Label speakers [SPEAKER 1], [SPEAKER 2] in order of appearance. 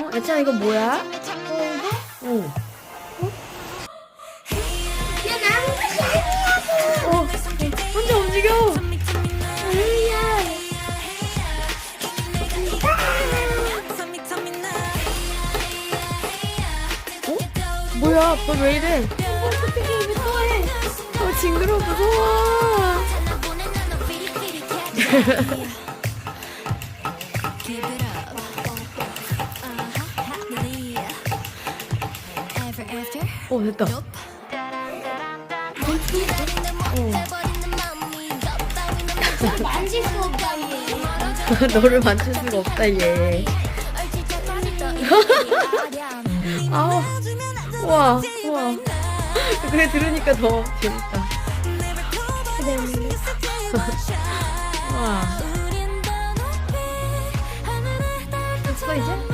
[SPEAKER 1] 어, 아차 이거 뭐야?
[SPEAKER 2] 어,
[SPEAKER 1] 어. 어. 혼자 움직여. 어? 뭐야? 너왜 이래?
[SPEAKER 2] 어,
[SPEAKER 1] 징그러워 무서워.
[SPEAKER 3] Keep it up. After?
[SPEAKER 1] 어 됐다.
[SPEAKER 3] Nope.
[SPEAKER 2] 만질 수 없다, 얘.
[SPEAKER 1] 너를 만질 수가 없다 얘. 아우. 우와 우와. 그래 들으니까 더 재밌다. 우와.
[SPEAKER 2] 됐어, 이제?